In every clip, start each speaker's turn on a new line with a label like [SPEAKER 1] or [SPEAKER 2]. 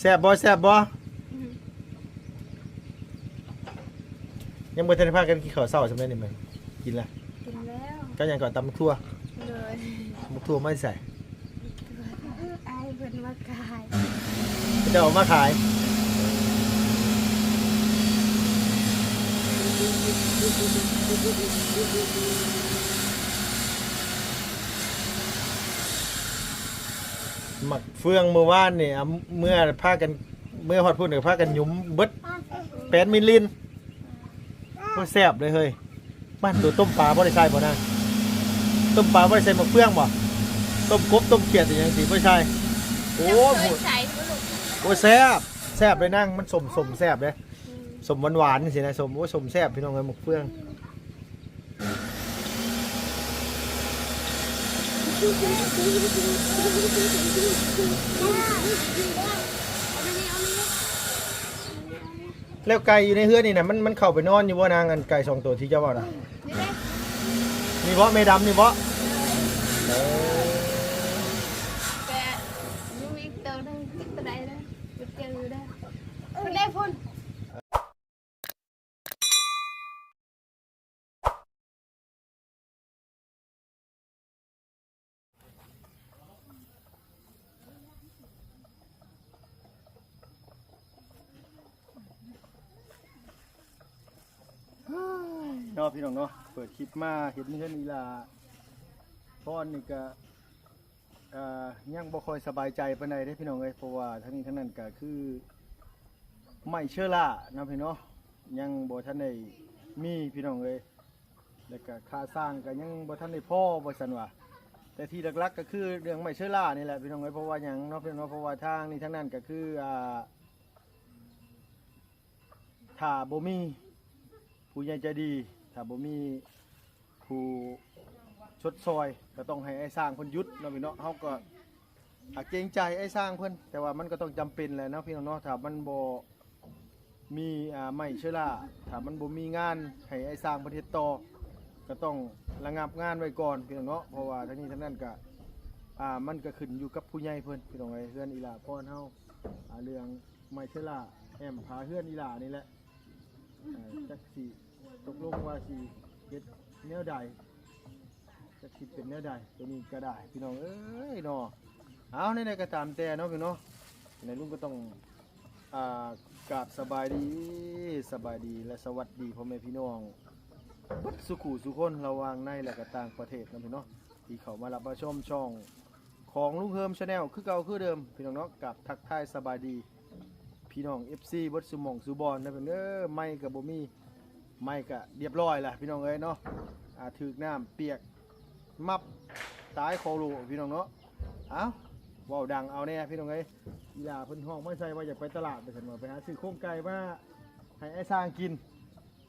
[SPEAKER 1] แซ่บบ่แซ่บบ่ยังบ่ทันได้พากันกินข้าวเช้าสำเร็จนี่มั้ยกินละ
[SPEAKER 2] กินแล้ว
[SPEAKER 1] ก็ยังก่อนตำบักทั่ว
[SPEAKER 2] เลย
[SPEAKER 1] บักทั่วไม่ใส่
[SPEAKER 2] ไอ้เพิ่นมากาย
[SPEAKER 1] จะเอามาขายหมัก เฟืองเมื่อวานนี่เอาเมื่อพากันเมื่อฮอดพูดกับพากันหยุมเบิดแปดมิลลินก็แซ่บเลยเฮ้ยบ้านตัวต้มปลาบ่ได้ใส่บ่นะต้มปลาบ่ได้ใส่หมกเฟืองบ่ต้มกบต้มเขียดอย่างสิบ่ใช่โอ้โห
[SPEAKER 2] ใส่บ่ลูก
[SPEAKER 1] โอ้แซ่บแซ่บเลยนั่งมันสมสมแซ่บเลยสมหวานหวานๆสินะสมโอ้สมแซ่บพี่น้องเลยหมกเฟือง แล้วไก่อยู่ในเฮือนนี่นะมันมันเข้าไปนอนอยู่ว่านางอันไก่สองตัวที่เจ้าว่านะ
[SPEAKER 2] นี่เด้
[SPEAKER 1] มีเพาะไม่ดำนี่เพาะเออ
[SPEAKER 2] แกยูอีกตัวหนึงตัวใดเด้อไปเจอเด้อเพิ่นได้พุ่น
[SPEAKER 1] เนาะ พี่น้องเนาะเปิดคลิปมาเห็นเฮือนอีลาพ่อนนี่ก็เอ่อยังบ่คอยสบายใจปานใดเด้พี่น้องเอ้ยเพราะว่าทั้งนี้ทั้งนั้นก็คือไม่เชื่อล่านะพี่เนาะยังบ่ทันได้มีพี่น้องเอ้ยแล้วก็ค่าสร้างก็ยังบ่ทันได้พอว่าซั่นว่าแต่ที่หลักๆก็คือเรื่องไม่เชื่อล่านี่แหละพี่น้องเอ้ยเพราะว่าหยังเนาะพี่น้องเนาะเพราะว่าทางนี้ทั้งนั้นก็คืออ่าถ้าบ่มีผู้ใหญ่ใจดี ถ้าบ่มีผู้ชดซอยก็ต้องให้ไอ้สร้างเพิ่นหยุดเนาะพี่เนาะเฮาก็อาเกรงใจไอ้สร้างเพิ่นแต่ว่ามันก็ต้องจำเป็นแหละเนาะพี่น้องเนาะถ้ามันบ่มีอ่าไม่เชื้อราถ้ามันบ่มีงานให้ไอ้สร้างประเทศต่อก็ต้องระงับงานไว้ก่อนพี่น้องเนาะเพราะว่าทั้งนี้ทั้งนั้นก็อ่ามันก็ขึ้นอยู่กับผู้ใหญ่เพิ่นพี่น้องเอ้ยเฮือนอีหลาพ่อนเฮาอ่าเรื่องไม่เชื้อราแอมพาเฮือนอีหลานี่แหละอ่าจักสิ ตกลงว่าสิเฮ็ดแนวใดจะคิดเป็นแนวใดตัวนี้ก็ได้พี่น้องเอ้ยเนาะเอาในในก็ตามแต่เนาะพี่เนาะในลุงก็ต้องอ่ากราบสบายดีสบายดีและสวัสดีพ่อแม่พี่น้องบัดสุขุสุคนระวางในและก็ต่างประเทศนะพี่เนาะที่เขามารับมาชมช่องของลุงเฮิมชาแนลคือเก่าคือเดิม พี่น้องเนาะกับทักทายสบายดี พี่น้อง FC เบัดสุมองสุบอลนะเพิ่นเด้อไม่กับบ่มี ไม่ก็เรียบร้อยละพี่น้องเอ้ยเนาะอ่าถึกน้ำเปียกมับตายโคโลพี่น้องเนาะเอาว้าวดังเอาแน่พี่น้องเอ้ยอีหลาเพิ่นห้องไม่ใช่ว่าอยากไปตลาดไปสันว่าไปหาซื้อโครงไก่มาให้ไอ้สร้างกิน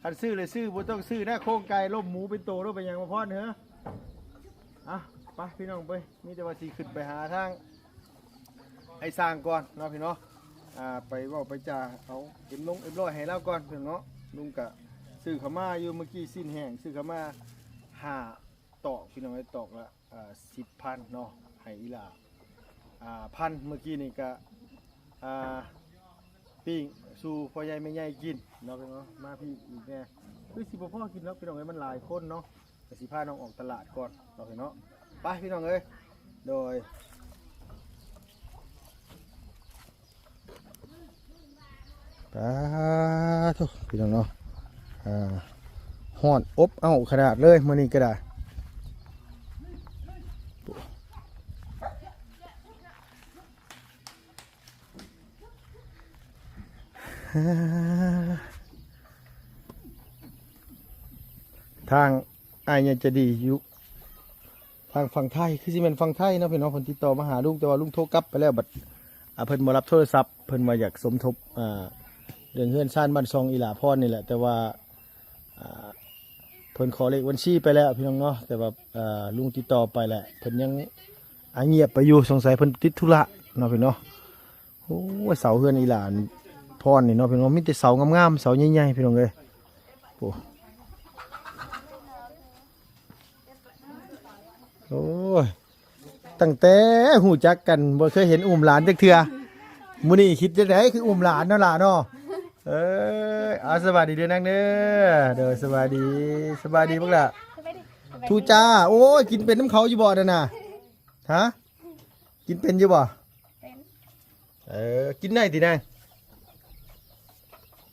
[SPEAKER 1] คันซื้อเลยซื้อบ่ต้องซื้อนะโครงไก่ล้มหมูเป็นโตแล้วไปยังมาพอดเนอะอะไปพี่น้องไปมีแต่ว่าสิขึ้นไปหาทางไอ้สร้างก่อนเนาะพี่เนาะอ่าไปว่าไปจ่าเอาเอ็มลงเอ็มร้อยให้เราก่อนพี่น้องลุงกะ ซื้อขามาอยู่เมื่อกี้สิ้นแห้งซื้อขามาห้าตอกพี่น้องไอ้ตอกละอ่าสิบพันเนาะให้อีหลาอ่าพันเมื่อกี้นี่ก็อ่าปิ้งสู่พ่อใหญ่แม่ใหญ่กินเนาะพี่น้องมาพี่อีกแน่คือสิบพ่อกินแล้วพี่น้องเอ้ยมันหลายคนเนาะแต่สิพาน้องออกตลาดก่อนเนาะพี่เนาะไปพี่น้องเอ้ยโดยปาทุกพี่น้องเนาะ ห่อนอบเอาขนาดเลยมื่อนี้ก็ได้ทางไอายเนี่ยจะดีอยู่ทางฝั่งไทยคือสิเป็นฝั่งไทยนาะพี่น้องเพิ่นติดต่อมาหาลุงแต่ว่าลุงโทรกลับไปแล้วบัดอ่าเพิ่นบ่รับโทรศัพท์เพิ่นมาอยากสมทบเรื่องเฮือนซ่านบ้านซองอีหลาพรนี่แหละแต่ว่า เพิ่นขอเลขบัญชีไปแล้วพี่น้องเนาะแต่ว่าลุงติดต่อไปแหละเพิ่นยังอาเงียบไปอยู่สงสัยเพิ่นติดธุระเนาะพี่เนาะโอ้เสาเฮือนอีหลานพรนี่เนาะพี่น้องมีแต่เสางามๆเสาใหญ่ๆพี่น้องเอ้ยโอ้โอ้ยตั้งแต่หูจักกันบ่เคยเห็นอุ้มหลานจักเทื่อมื้อนี้คิดจังไดคืออุ้มหลานเนาะลานเนาะ เอ้ยเอาสวัสดีเด้อนางเด้อเด้อสวัสดีสวัสดีพวกล่ะ
[SPEAKER 2] สบายดีสบายดี
[SPEAKER 1] ทูจ้า โอ้ยกินเป็นน้ำเขาอยู่บ่นั่นน่ะฮะกินเป็นอยู่บ่
[SPEAKER 2] เป็น
[SPEAKER 1] เออกินได้ตินาง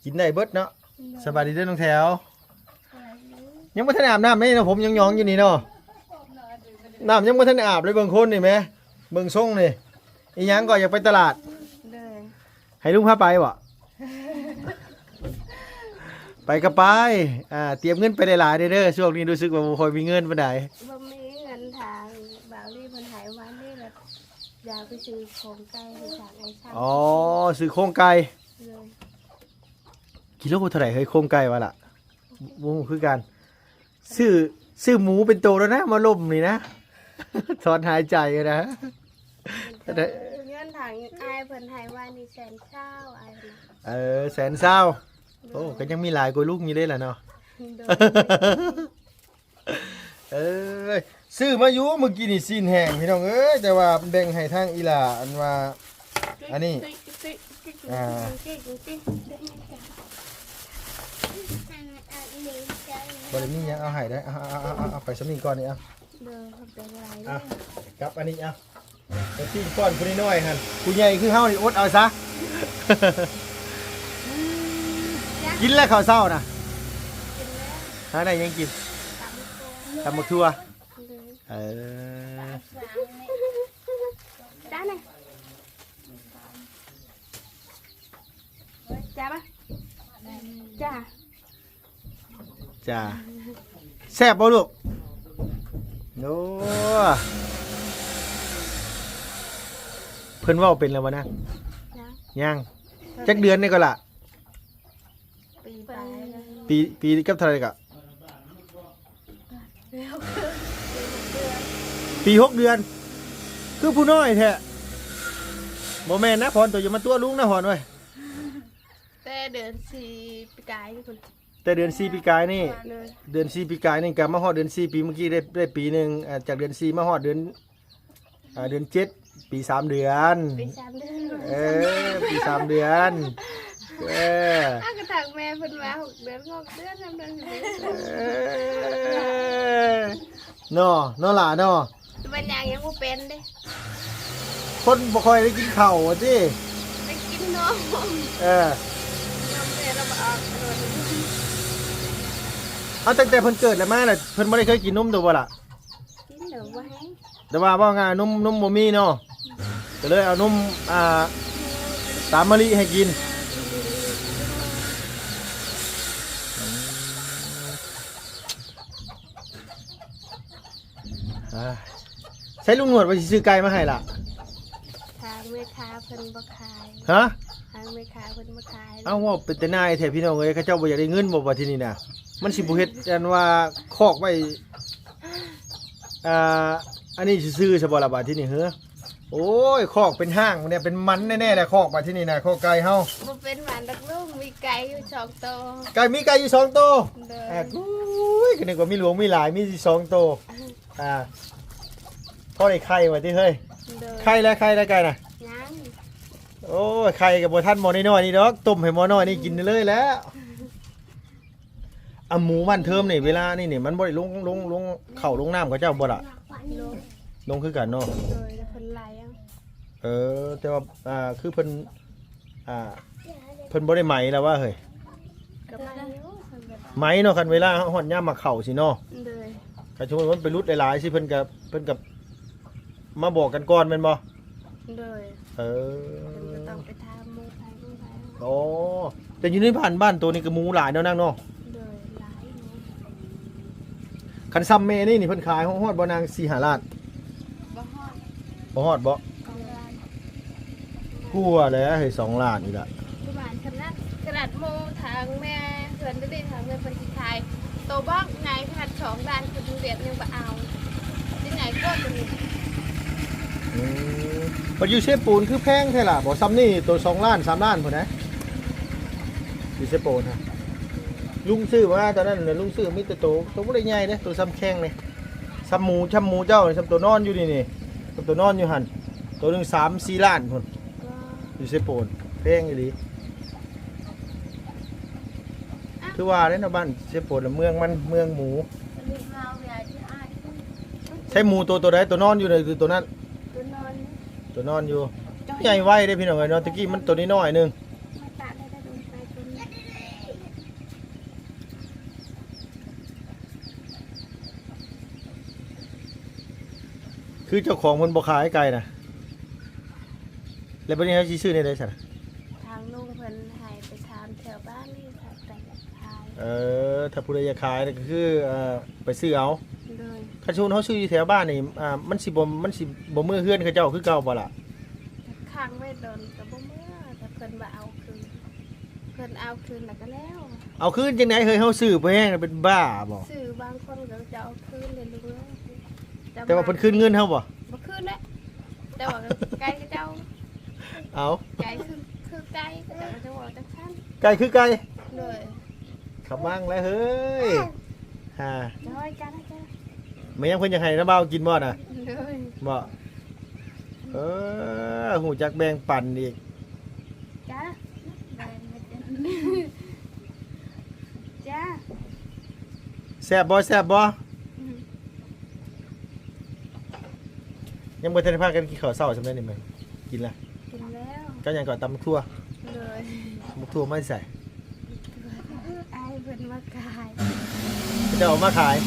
[SPEAKER 1] กินได้เบิดเนาะสบายดีเด้อน้องแถว
[SPEAKER 2] สบายดี
[SPEAKER 1] ยังบ่ทันอาบน้ำเลยเนาะผมยังยองอยู่นี่เนาะน้ำยังบ่ทันอาบเลยเบิ่งคนนี่แหมเบิ่งทรงนี่อีหยังก็อยากไปตลาด
[SPEAKER 2] เลย
[SPEAKER 1] ให้ลุงพาไปบ่ ไปก็ไปอ่าเตรียมเงินไปหลายๆเด้อเด้อช่วงนี้รู้สึกว่าบ่ค่อยมีเงินปานใด
[SPEAKER 2] บ่มีเงินทางบ่าวรีเพิ่นหายวันนี้แหละอยากไปซื้อของไก่ให้ทางไอ้ช่าง
[SPEAKER 1] อ๋อซื้อโครงไก่
[SPEAKER 2] เลย
[SPEAKER 1] กิโลเท่าไหร่เฮ้ยโครงไก่วะล่ะบ่ฮู้คือกันซื้อซื้อหมูเป็นโตแล้วนะมาล่มนี่นะ ถอนหายใจนะได้
[SPEAKER 2] เงินทางอายเพิ่นหายวันนี้แสนเช้าอายเพิ่น
[SPEAKER 1] เออแสนเศร้า โอ้ก็ยังมีหลายกว่าลูกอยู่เลยล่ะเนาะ
[SPEAKER 2] โดย
[SPEAKER 1] เอ้ยซื้อมาอยู่เมื่อกี้นี่ซีนแห้งพี่น้องเอ้ยแต่ว่าแบ่งให้ทางอีหล่าอันว่า อันนี้อ่าบริมีหยังเอาให้ได้เอาเอาเอาเอาเอาไปสมีก่อนนี่เอา
[SPEAKER 2] เดินเข้าไปอะไร
[SPEAKER 1] เอาครับอันนี้เอาไปซีนก้อนผู้น้อยๆหั่นผู้ใหญ่คือเฮานี่อดเอาซะ กินแล้วข้าวเช้านะหาได้หยังกินตำบักทั่วเออ
[SPEAKER 2] จ้าเนี่ยจ้าปะจ้า
[SPEAKER 1] จ้าแซ่บบ่ลูกโอ้เพิ่นเว้าเป็นแล้วบ่นะ
[SPEAKER 2] นะ
[SPEAKER 1] ยังจักเดือนนี่ก็ล่ะ
[SPEAKER 2] ปีไปเลย
[SPEAKER 1] ปีปีกับเท่าไหร่ก็
[SPEAKER 2] แล้ว
[SPEAKER 1] ปีหกเดือน คือผู้น้อยแท้บ่แม่นนะพรตัวอย่ามาตัวลุงนะพรเว้ย
[SPEAKER 2] แต่เดือนสี่ปีกายนี่คุณ
[SPEAKER 1] แต่เดือน4ปีกายนี่
[SPEAKER 2] เลย
[SPEAKER 1] เดือน4ปีกายนี่ก็มาฮอดเดือน4ปีเมื่อกี้ได้ได้ปีหนึงอ่าจากเดือน4มาฮอดเดือนอ่าเดือน7ปีสามเดือน
[SPEAKER 2] ปีสามเดือน
[SPEAKER 1] เออปีสามเดือน เออ
[SPEAKER 2] อ้าวกระถางแม่เพิ่นมาหกเดือนหกเดือนทำเดือนสิบ
[SPEAKER 1] เออเนาะเนาะล่ะเนาะ
[SPEAKER 2] มันยังยังบ่เป็นเด้
[SPEAKER 1] คนบ่ค่อยได้กินข้าวอะจิ
[SPEAKER 2] ไปกินนม
[SPEAKER 1] เออน
[SPEAKER 2] มเสร็จเรามาออกถนน
[SPEAKER 1] เอาตั้งแต่เพิ่นเกิดแล้วมาน่ะเพิ่นบ่ได้เคยกินนมตัวบ่ล่ะ
[SPEAKER 2] กินเดี๋ยวไว้
[SPEAKER 1] แต่ว่าว่าไงนมนมบ่มีเนาะก็เลยเอานมอ่าสามมะลิให้กินอ่ ช้ลุงหนวดไปสิซื้อไก่มาให้ล่ะ
[SPEAKER 2] ทางแม่ค้าเพิ่นบ่ขาย
[SPEAKER 1] ฮะ
[SPEAKER 2] ทางแม่ค้าเพิ่นบ่ขาย
[SPEAKER 1] เอาว่าเป็นแต่นายแท้พี่น้องเอ้ยเขาเจ้าบ่อยากได้เงินบ่ว่าที่นี่น่ะ มันสิบ่เฮ็ดอันว่าคอกไว้อ่าอันนี้ซื่อๆซะบ่ล่ะบาดที่นี่เฮ้อโอ้ยคอกเป็นห้างเนี่ยเป็นมันแน่ๆแหละคอกบาดที่นี่น่ะคอกไก่เฮา
[SPEAKER 2] บ่เป็นหวานดักลูกมีไก่อยู่สองตัว
[SPEAKER 1] ไก่มีไก่อยู่สองตัว
[SPEAKER 2] เดิ
[SPEAKER 1] อ่านอุ้ยก็นึกว่ามีหลวงมีหลายมีอยู่สองตัวอ่า พอได้ไข่ว่าที่เฮ้ย
[SPEAKER 2] เดิน
[SPEAKER 1] ไข่แล้วไข่แล้วไก่น่ะ
[SPEAKER 2] ยัง
[SPEAKER 1] โอ้ยไข่กับบ่ทันหมอน้อยๆนี่ดอกต้มให้หมอน้อยนี่กินได้เลยแล้วอะหมูมันเทิมนี่เวลานี่นี่มันบ่ได้ลงลงลงเข้าลงน้ำกับเจ้าบ่ล่ะ
[SPEAKER 2] ลง
[SPEAKER 1] ลงคือกันเนาะ
[SPEAKER 2] โดยเพิ่นไหลเอา
[SPEAKER 1] เออ แต่ว่าอ่าคือเพิ่นอ่าเพิ่นบ่ได้ไหมแล้วว่าเฮ้ย
[SPEAKER 2] ก็มาอยู่เพิ่นแบบ
[SPEAKER 1] ไหมเนาะคันเวลาฮอดยามมาเข้าสิเนาะ
[SPEAKER 2] เลย
[SPEAKER 1] ถ้าสมมุติว่ามันไปรุดหลายๆสิเพิ่นก็เพิ่นก็ มาบอกกันก่อนแม่นบ่
[SPEAKER 2] เลย
[SPEAKER 1] เอ
[SPEAKER 2] เพิ่นก็
[SPEAKER 1] อ
[SPEAKER 2] ต้องไปทำหมูไผหมูไผ
[SPEAKER 1] โอ้แต่อยู่ในบ้านบ้านตัวนี้ก็หมูหลายเนาะนางเนาะ
[SPEAKER 2] เลยหลายเนาะ
[SPEAKER 1] คันซ้ำแม่นี่นี่เพิ่นขายฮอดบ่นาง4 5ล้าน
[SPEAKER 2] บ่ฮอด
[SPEAKER 1] บ่ฮอดบ่
[SPEAKER 2] กองร้าน
[SPEAKER 1] กลัวแล้วเฮ้ย2ล้านนี่ล่ะ
[SPEAKER 2] ประมาณขนาดขนาดหมูทางแม่เพิ่นได้ได้ทางแม่เพิ่นสิขายโตวบอกไงขนาดสองด้านเพิ่นเรียนยังบ่เอาที่ไหนก็จะมี
[SPEAKER 1] อืมบ่อยู่เชฟปูนคือแพงแท้ล่ะบ่ซ้ำนี่ตัว2ล้าน3ล้านพุ่นนะอยู่เชฟปูนฮะลุงซื้อมาตอนนั้นน่ะลุงซื้อมีแต่โตตัวบ่ได้ใหญ่เด้ตัวซ้ำแข้งนี่ซ้ำหมูช้ำหมูเจ้านี่ซ้ำตัวนอนอยู่นี่นี่ซ้ำตัวนอนอยู่หั่นตัวหนึง3 4ล้านพุ่น
[SPEAKER 2] ก็
[SPEAKER 1] อยู่เซโปนเพลงอีหลีคือว่าเด้เนาะบ้านเซโปนน่ะเมืองมันเมืองหมู
[SPEAKER 2] มันมีข้าวใหญ่ที่อ้าย
[SPEAKER 1] ใช่หมูตัวตัวใดตัวนอนอยู่เลยคือตัวนั้น
[SPEAKER 2] ตัวนอน
[SPEAKER 1] ตัวนอนอยู่ใหญ่ไว้ได้พี่น้องเอ้ยเนาะตะกี้มันตัวนี้น้อยหนึง
[SPEAKER 2] มาตากได้ได้โดนไปตัวนี้
[SPEAKER 1] คือเจ้าของมันบ่ขายไก่นะแล้วบัดนี้เขาสิซื้อในใดซั่น
[SPEAKER 2] ทางลุงเพิ่นให้ไปทานแถวบ้านนี่ค่ะแต่ขาย
[SPEAKER 1] เออถ้าผู้ใดอยากขายก็คือเอ่อไปซื้อเอา
[SPEAKER 2] เลย
[SPEAKER 1] คันชูนเขาซื้ออยู่แถวบ้านนี่อ่ามันสิบ่มันสิบ่มือเฮือนเขาเจ้าคือเก่าบ่ล่ะ
[SPEAKER 2] ข้างไม่โดนกับบ่เมื่อแต่เพิ่นมาเอาคืนเพิ่นเอาคืนแล้วก็แล้ว
[SPEAKER 1] เอาคืนจังไดเฮ้ยเฮาซื้อไปแห้งน่ะเป็นบ้าบ่
[SPEAKER 2] สื่อบางคนก็จะเอาคืนเลยลุงเอ้ยจะ
[SPEAKER 1] แต่ว่าเพิ่นคืนเงินเฮาบ่
[SPEAKER 2] บ่คืนแล้วแต่ว่าไก่ก็เจ้า
[SPEAKER 1] เอา
[SPEAKER 2] ไก่คือคือไก่ก็จะจะบอกจังซั่น
[SPEAKER 1] ไก่คือไก่
[SPEAKER 2] เลย
[SPEAKER 1] ขมังแล้วเฮ้ยฮ่า
[SPEAKER 2] จะให้จ้านะจ้า
[SPEAKER 1] ไม่ยังเพิ่นอยากให้น้ำเบากินบ่น่ะ
[SPEAKER 2] เลย
[SPEAKER 1] บ่เออหูจักแบ่งปันอีก
[SPEAKER 2] จ้าแบ่งมาจ้าจ้า
[SPEAKER 1] แซ่บบ่แซ่บบ่
[SPEAKER 2] อืม
[SPEAKER 1] ยังบ่ทันได้พากันกินข้าวเช้าสำเร็จนี่แม่งกินละ
[SPEAKER 2] กินแล้ว
[SPEAKER 1] ก็ยังก่อนตำบักทั่ว
[SPEAKER 2] เลย
[SPEAKER 1] บักทั่วไม่ใส่
[SPEAKER 2] ไอ้เพิ่นมาขาย
[SPEAKER 1] จะเอามาขาย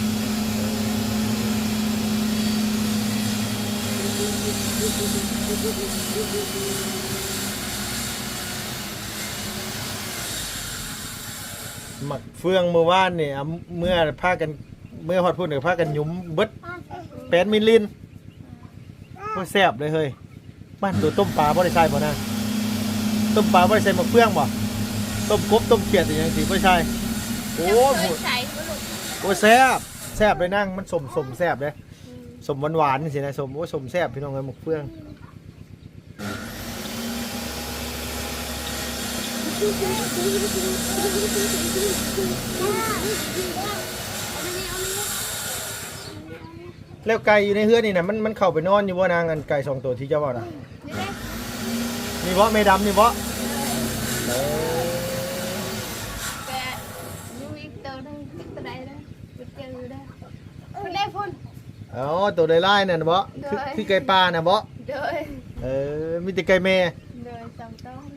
[SPEAKER 1] หมักเฟืองเมื่อวานนี่เอาเมื่อพากันเมื่อฮอดพูดเนี่ยพากันหยุมเบิดแปดมิลลินก็แซ่บเลยเฮ้ยบ้านตัวต้มปลาบ่ได้ใช่บ่นะต้มปลาบ่ได้ใส่หมักเฟืองบ่ต้มกบต้มเขียดอย่างสิบ่ใช่โอ้
[SPEAKER 2] โอ้
[SPEAKER 1] โห
[SPEAKER 2] ใส่บ่ลูก
[SPEAKER 1] โอ้แซ่บแซ่บเลยนั่งมันสมสมแซ่บเลย
[SPEAKER 2] อืม
[SPEAKER 1] สมหวานหวานสินะสมโอ้สมแซ่บพี่น้องเอ้ยหมกเฟืองแล้วไก่อยู่ในเฮือนนี่นะมันมันเข้าไปนอนอยู่บ่นางอันไก่สองตัวที่เจ้าว่านะ
[SPEAKER 2] นี่เด้
[SPEAKER 1] นี่บ่แม่ดำนี่บ่เออ
[SPEAKER 2] แต่อยู่อีกตัวหนึงติดตัวใดนะไปเจออยู่เด้อพุ่นได้พุ่น
[SPEAKER 1] อ๋อตัวลายๆนั่นน่ะบ่คือ
[SPEAKER 2] ได้
[SPEAKER 1] คือไก่ป่าน่ะบ่
[SPEAKER 2] เด้อ
[SPEAKER 1] เออมีแต่ไก่แม่
[SPEAKER 2] เด้อสองต้น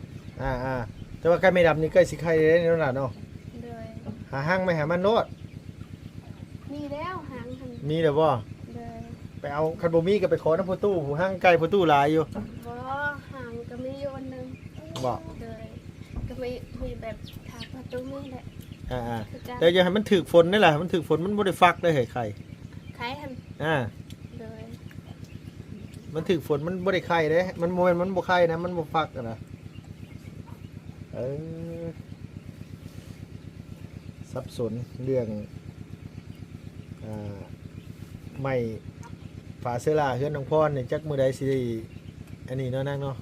[SPEAKER 1] อ่าอ่าแต่ว่าไก่แม่ดำนี่ไก่สิไข่ได้นี่ล่ะเนาะ
[SPEAKER 2] เด้อ
[SPEAKER 1] หาห้างไม่หามันโลด
[SPEAKER 2] มีแล้วหางหัน
[SPEAKER 1] มีเด้อบ่
[SPEAKER 2] เด้อ
[SPEAKER 1] ไปเอาคันบ่มีก็ไปขอน้ำประตูหูห้างไก่ประตูหลายอยู่
[SPEAKER 2] บ่หางก็มีอยู่อันหนึง
[SPEAKER 1] บ่
[SPEAKER 2] เด้อก็มีมีแบบทางประตูนี่แหละ
[SPEAKER 1] อ่าอ่า
[SPEAKER 2] คือกัน
[SPEAKER 1] แต่อย่าให้มันถึกฝนนี่แหละมันถึกฝนมันบ่ได้ฟักได้เฮ้ยไข่
[SPEAKER 2] ขายหัน
[SPEAKER 1] อ่า
[SPEAKER 2] เด้อ
[SPEAKER 1] มันถึกฝนมันบ่ได้ไข่เด้ มันบ่แม่นมันบ่ไข่นะ มันบ่ฟักอะนะเออสับสนเรื่องอ่าไม่ฝาเสื้อลาเฮือนน้องพรนี่จักมื้อใดสิได้อันนี้เนาะนางเนาะ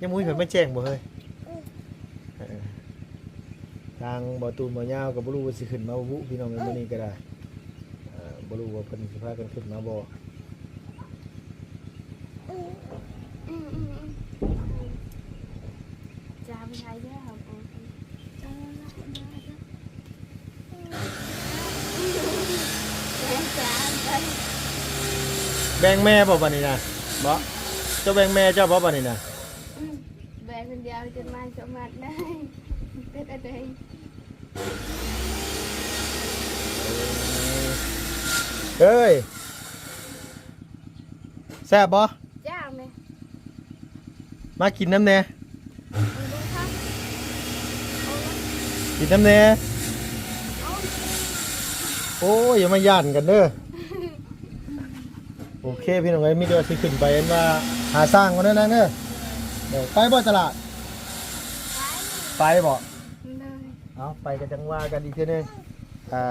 [SPEAKER 1] ยังบ่มีเพิ่นมาแจ้งบ่เฮ้ยเออทางบ่ตูนบ่ยาวก็บ่รู้ว่าสิขึ้นมาบ่บุพี่น้องในมื้อนี้ก็ได้เอ่อ บ่รู้ว่าเพิ่นสิพากันขึ้นมาบ่
[SPEAKER 2] อืมอืมอืมจามใช้เด้อครับผมเออแม่จามไป
[SPEAKER 1] แบ่งแม่บ่บัดนี้นะบ่เจ้าแบ่งแม่เจ้าบ่บัดนี้นะ
[SPEAKER 2] อืมแบกคนเดียวจนมาสมัครได้เป็นอะไร
[SPEAKER 1] เอ้ยแซ่บบ่
[SPEAKER 2] จ้าไหม
[SPEAKER 1] มากินน้ำแน่
[SPEAKER 2] เอาดูครับเอาละ
[SPEAKER 1] กินน้ำแน่
[SPEAKER 2] เอา
[SPEAKER 1] โอ้ยอย่ามาย่านกันเด้อโอเคพี่น้องเอ้ยมีเดียวสิขึ้นไปเห็นว่าหาสร้างกันเด้อนะเด้อเดี๋ยวไปบ่ตลาด
[SPEAKER 2] ไป
[SPEAKER 1] ไปบ่
[SPEAKER 2] เลย
[SPEAKER 1] เอาไปกันจังว่ากันอีกทีหนึงอ่า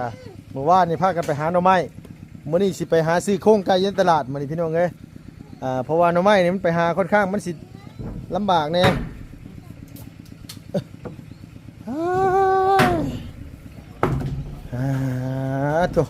[SPEAKER 1] เมื่อวานนี่พากันไปหาหน่อไม้ มื่อนี้สิไปหาซื้อโค้งไก่ยันตลาดมื่อนี้พี่น้องเอ้ยอ่าเพราะว่าหน่อไม้นี่มันไปหาค่อนข้างมันสิลำบากแน่ยอ่าตัว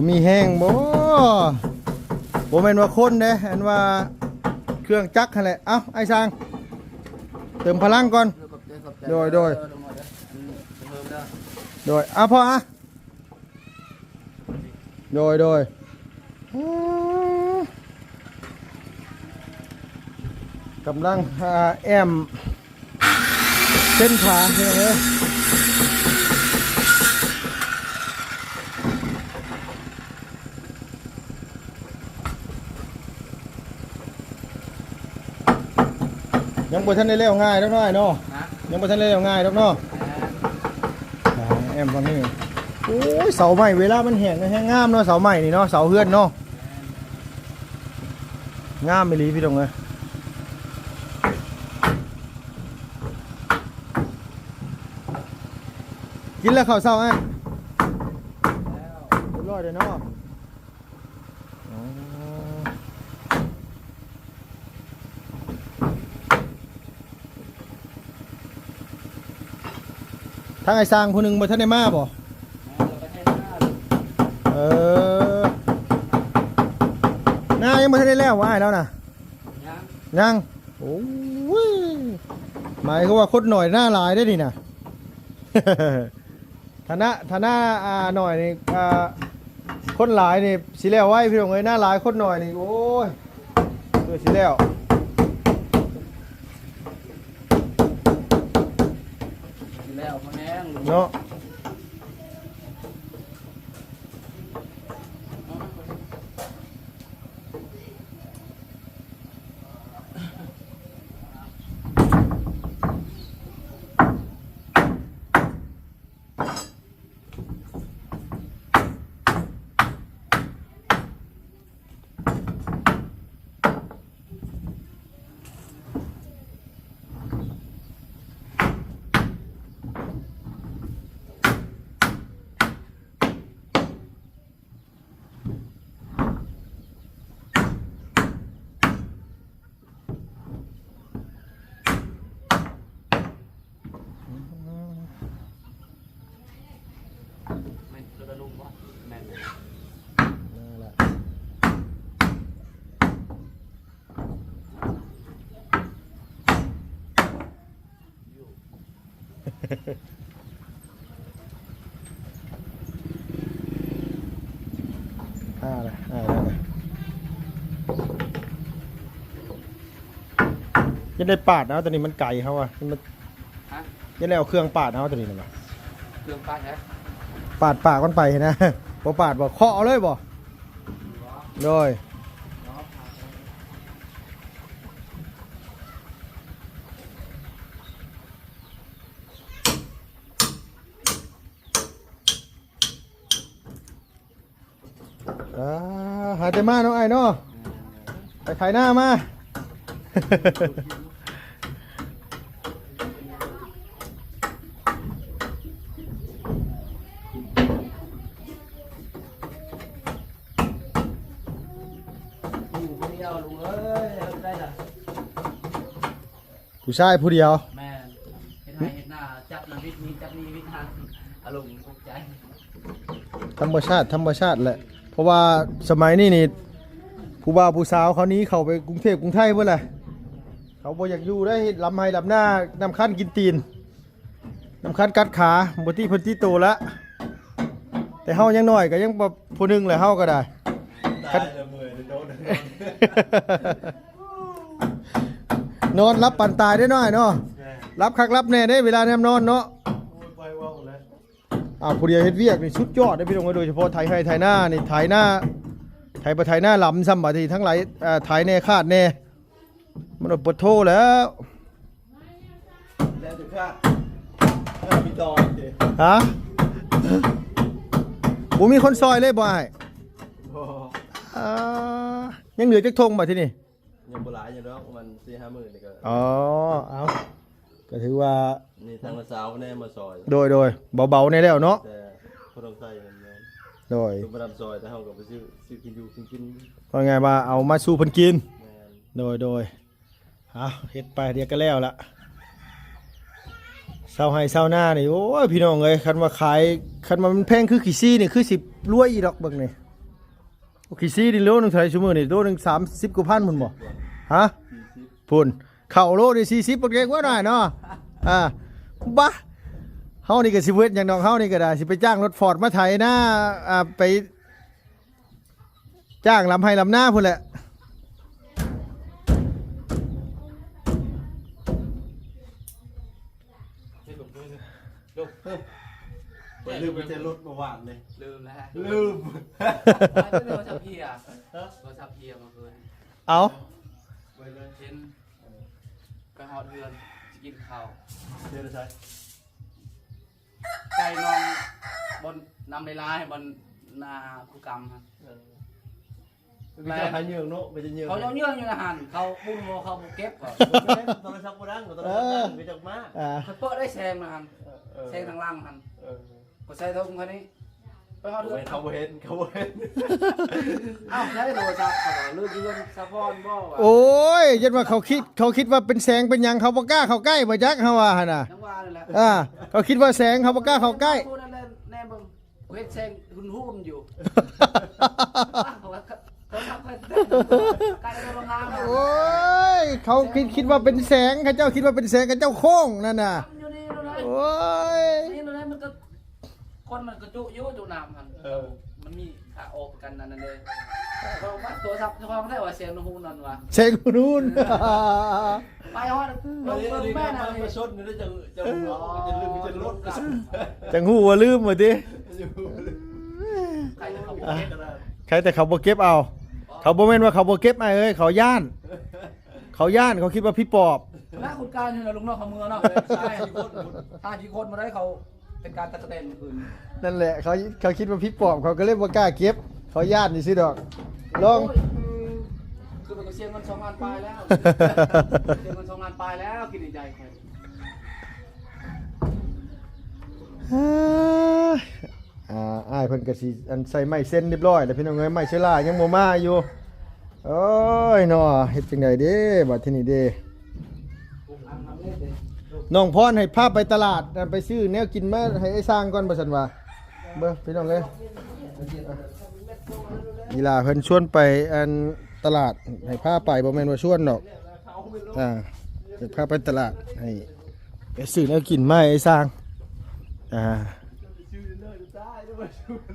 [SPEAKER 1] บ่มีแห้งบ่บ่แม่นว่าคนเด้อันว่าเครื่องจักรนั่นแหละเอ้าไอ้ช้าง เติมพลังก่อน โดยโดย โดยอะพ่ออะโดยโดยกำลังแอมเส้นขาเนี่ยเลยยัง บ่ทันได้เร็วง่ายดอกน้อยเนาะ
[SPEAKER 3] นะ
[SPEAKER 1] ยังบ่ทันได้เร็วง่ายดอกเนาะอ่าแอมฟังนี่โอ้ยเสาใหม่เวลามันแห้งก็แห้งงามเนาะเสาใหม่นี่เนาะเสาเฮือนเนาะงามไปลีพี่ตรงเลยกินแล้วข้าวเช้าอะเรียบร้อยเลยเนาะ ทางไอ้สร้างผู้หนึ่งบ่ทันได้มาบ่เออหน้ายังไม่ทันได้แล้ววะไอ้แล้วนะยังโอ้ยหมายก็ว่าคนหน่อยหน้าหลายได้ดินะฐานะฐานะอ่าหน่อยนี่อ่าคนหลายนี่สิแล้วไว้พี่น้องเอ้ยหน้าหลายคนหน่อยนี่โอ้ยเออสิแล้ว
[SPEAKER 3] แล้วพอ แห้ง
[SPEAKER 1] เนาะ
[SPEAKER 3] แม่นตัวลุงวะแม่น
[SPEAKER 1] นั่นแหละ อ่าเลยอ่าเลยยังได้ปาดนะตัวนี้มันไก่เขาอะมัน
[SPEAKER 3] ฮะ
[SPEAKER 1] ยังได้เอาเครื่องปาดเขาตัวนี้นะ
[SPEAKER 3] เครื่องปั้นฮะ
[SPEAKER 1] ปาดปากมันไปนะพอปาดบอกเคาะเอาเลยบ่โดยอ่าหา แต่มาเนาะไอ้เนาะไปขายหน้ามา
[SPEAKER 3] อยู่คนเดียวลุงเอ้ยเอาได้ละ
[SPEAKER 1] ผู้ชายผู้เดียว
[SPEAKER 3] แม่นเห็นให้เห็นหน้าจับนาวิทย์นี้จับนี้วิทย์ทางอารมณ์ตกใจ
[SPEAKER 1] ธรรมชาติ ธรรมชาติแหละเพ ราะว่าสมัยนี้นี่ผู้บ่าวผู้สาวเขานี้เขาไปกรุงเทพกรุงไทยเพื่ออะไรเขาบ่อยากอยู่ได้ลำไห้ลำหน้านำคันกินตีนนำคันกัดขาบที่เพิ่นที่โตแล้วแต่เฮายังน้อยก็ยังบ่ผู้หนึงแหละเฮาก็ได้คันนอนรับปันตายได้น้อยเนาะรับคักรับแน่ได้เวลาแนมนอนเนาะ อ่าผู้เดียวเฮ็ดเวียกนี่สุดยอดได้พี่น้องเอ้โดยเฉพาะไทยให้ไทยหน้านี่ไทยหน้าไทยบ่ไทยหน้าลำซ้ำบัดทีทั้งหลายอ่าไทยแน่คาดแน่มันอาปวดโทแล้ว
[SPEAKER 4] แล้วถึงคาถ้ามีจอยเฮะ
[SPEAKER 1] บ่มีคนซอยเลยบ่อ้ายอ่ายังเหลือจักทงบ่ที่นี่
[SPEAKER 4] ยังโบราณอยู่เนาะประมันสี่ห้าหมื่นนี่ก็
[SPEAKER 1] อ๋อเอา ก็ถือว่า
[SPEAKER 4] นี่ทางละสาวแน่มาซอย
[SPEAKER 1] โดยโดยเบาๆในแล้วเนาะ
[SPEAKER 4] แต่คนต้องใส่มันแม่น
[SPEAKER 1] โดย
[SPEAKER 4] คือประดำซอยแต่เฮาก็ไปซื้อซื้อกินอยู่กินกิน
[SPEAKER 1] ว่าไงว่าเอามาสู่เพิ่นกิน
[SPEAKER 4] แม่น
[SPEAKER 1] โดยโดยเอาเฮ็ดไปเดี๋ยวก็แล้วละเศร้าให้เศร้าหน้านี่โอ้ยพี่น้องเอ้ยคันว่าขายคันว่ามันแพงคือขี้ซี่นี่คือสิรวยอีดอกเบิ่งนี่โอเคซีดิโลหนึงเท่าไหร่ชั่วโมงนี่โลหนึง30กว่าพันพุ่นบ่ฮะพุ่น เข้าโลนี่40บ่เก่งกว่าหน่อยเนาะอ่าบ้าเฮานี่ก็สิเวทอย่างน้องเฮานี่ก็ได้สิไปจ้างรถฟอร์ดมาไถนะอ่าไป จ้างลำให้ลำหน้าพุ่นแหละ
[SPEAKER 4] ลืมไปเจอรถเมื่อวานเลย
[SPEAKER 3] ลืมแล้วฮะ
[SPEAKER 4] ลืม
[SPEAKER 3] ไม่ได้โทรศัพท์เพียโทรศัพท์เพียเมาคืน
[SPEAKER 1] เอา
[SPEAKER 3] ไปเลยเห็นไปหอดเรือนจะกินข้าว
[SPEAKER 4] เจอได้ใช่
[SPEAKER 3] ไก่นองบนนำในร้ายบนนาคุกรรมครับ
[SPEAKER 4] มีเจ้าหาเหยื่อเนาะไปจะเหยื่อ
[SPEAKER 3] เขาเยื่องอยู่ในหันเขาปุ้นโมเขาบุเก็บก่อน
[SPEAKER 4] ตอนชักบ่ดังตอนชักบ่ดังไปจากมา
[SPEAKER 1] อ่า
[SPEAKER 3] เขาเปิดได้แซงนะหันแซงทางล่างหัน
[SPEAKER 4] เออ
[SPEAKER 3] ก็ใส่ทงคันนี้ ไปหอดเรือน
[SPEAKER 4] เขาบ่เห็นเขาบ่เห็น
[SPEAKER 3] อ้าวใช้โทรศัพท์เขาบอกลืมยืนซัพพอนบ่วะ
[SPEAKER 1] โอ้ยยันว่าเขาคิดเขาคิดว่าเป็นแสงเป็นหยังเขาบ่กล้าเข้าใกล้บ่จักเฮาว่าหั่นน่ะ
[SPEAKER 3] นังว่าเลยแหละ
[SPEAKER 1] อ่าเขาคิดว่าแสงเขาบ่กล้าเข้าใกล้
[SPEAKER 3] พูดนั่นแหละแน่เบิ่งเฮ็ดแซงหุ่นหุ่นอยู่เขาว่าเขาทำกันไก่โดนงาม
[SPEAKER 1] โอ้ยเขาคิดคิดว่าเป็นแสงเขาเจ้าคิดว่าเป็นแสงเขาเจ้าโค้งนั่นน่ะ
[SPEAKER 3] อยู่นี่เลย
[SPEAKER 1] โอ้ย
[SPEAKER 3] นี่เลยมันก็ คนมันก็จุยุจุน้ำมัน
[SPEAKER 4] เออ
[SPEAKER 3] มันมีขาโอบกันนั่นเลยเราว่าตัวซับเฉพาะได้ว่าเสียงหุ่นนั่นวะ
[SPEAKER 1] แสงคนนู้น
[SPEAKER 3] ไปฮอดล
[SPEAKER 4] อัน
[SPEAKER 3] ง
[SPEAKER 4] นี้
[SPEAKER 3] เบิ่
[SPEAKER 4] อัน
[SPEAKER 3] ง
[SPEAKER 4] นี้
[SPEAKER 3] แม่
[SPEAKER 4] ก็
[SPEAKER 3] น่ะ
[SPEAKER 4] มา
[SPEAKER 3] นี่
[SPEAKER 4] ประชดนี่จะจะจะลืมไปจะรถ
[SPEAKER 1] จังหู้ว่าลืมว่าติ
[SPEAKER 3] ใครจะเขาเก็บ
[SPEAKER 1] ใครแต่เขาบ่เก็บเอา เขาบ่แม่นว่าเขาบ่เก็บไอ้เอ้ยเขาย่าน เขาย่านเขาคิดว่าพี่ปอบ
[SPEAKER 3] หน้าคุณการเนี่ยลุงนอกเขาเมืองเนาะใช่คนถ้ากี่คนมาได้เขา เป็นการตะกะเตนคืน
[SPEAKER 1] นั่นแหละเขาเขาคิดว่าพี่ปอบเขาก็เลยบ่กล้าเก็บ เขาย่านนี่สิดอกลอง
[SPEAKER 3] คือมันก็เสียเงินสองล้านปลายแล้วเสียเงินสองล้านปลายแล้วคิดในใจใคร
[SPEAKER 1] อ่าอ้ายเพิ่นก็สิอันใส่ไม้เส้นเรียบร้อยแล้วพี่น้องเอ้ยไม้เชื้อรายังบ่มาอยู่โอ้ยเนาะเฮ็ดจังไดเด้บัดทีนี้เด้ น้องพรให้พาไปตลาดไปซื้อแนวกินมาให้ไอ้สร้างก่อนบ่ซั่นว่าเบิ่งพี่น้องเอ้ยนี่ล่ะเพิ่นชวนไปอันตลาดให้พาไปบ่แม่นว่าชวนดอกอ่าจะพาไปตลาดให้ไปซื้อแนวกินมาให้ไอ้สร้างอ่า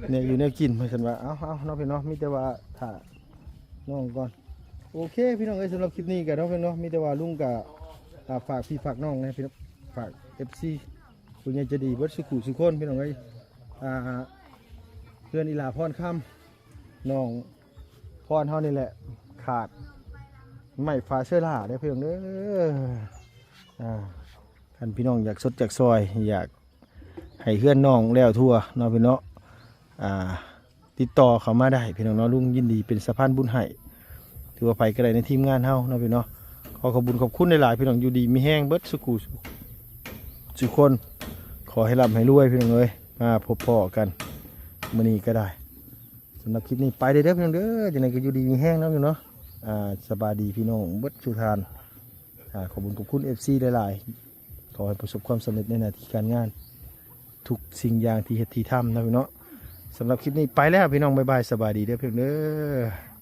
[SPEAKER 1] เนี่ยอยู่เนี่ยกินเหมือนกันว่าเอาเอาน้องพี่น้องมีแต่ว่าถ่าน้องก่อน โอเค พี่น้องเอ้ยสำหรับคลิปนี้กับน้องพี่น้องมีแต่ว่าลุงกับฝากพี่ฝากน้องนะพี่น้อง ฝากเอฟซีคุณยายจะดีเบิดสุขุสุขคนพี่น้องเอ้เพื่อนอีหลาพรค่ำน้องพรเฮานี่แหละ ขาดไม่ฟ้าเสื้อล่าได้อพี่องเด้ออ่าท่านพี่น้องอยากสดจากซอย อยากให้เพื่อนน้องแล้วทั่วเนาะพี่เนาะอ่าติดต่อเขามาได้พี่น้องเนาะลุงยินดีเป็นสะพานบุญให้ถือว่าไปก็ได้ในทีมงานเฮาเนาะพี่เนาะขอขอบคุญขอบคุณหลายๆพี่น้องอยู่ดีมีแห้งเบิดสุขุ สุขคน ขอให้ร่ำให้รวยพี่น้องเอ้ยมาพบพ่อกันมื้อนี้ก็ได้สำหรับคลิปนี้ไปเด้อเด้อพี่น้องเด้อจังไดก็อยู่ดีมีแห้งเนาะพี่เนาะอ่าสบายดีพี่น้องเบิดสุทานอ่าขอบคุญขอบคุณ FC หลายๆขอให้ประสบความสำเร็จในหน้าที่การงาน ทุกสิ่งอย่างที่เฮ็ดที่ทำนะพี่เนาะสำหรับคลิปนี้ไปแล้วพี่น้องบ๊ายบายสบายดีเด้อพียงเด้อ